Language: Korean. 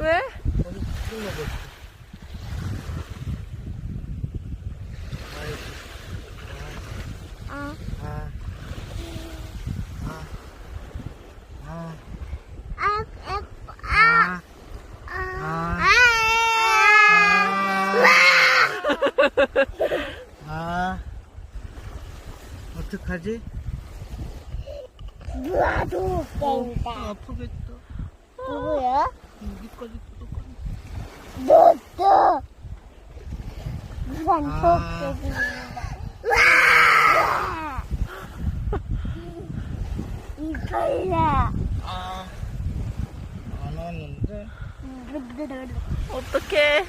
왜? 아, 아. 아. 아. 아, 아. 아, 아. 아, 아. 어떡하지? 누아도 어, 깬다. 아프겠다. 누구야? 너도 아. 이걸라. 아. 안 왔는데? 어떡해.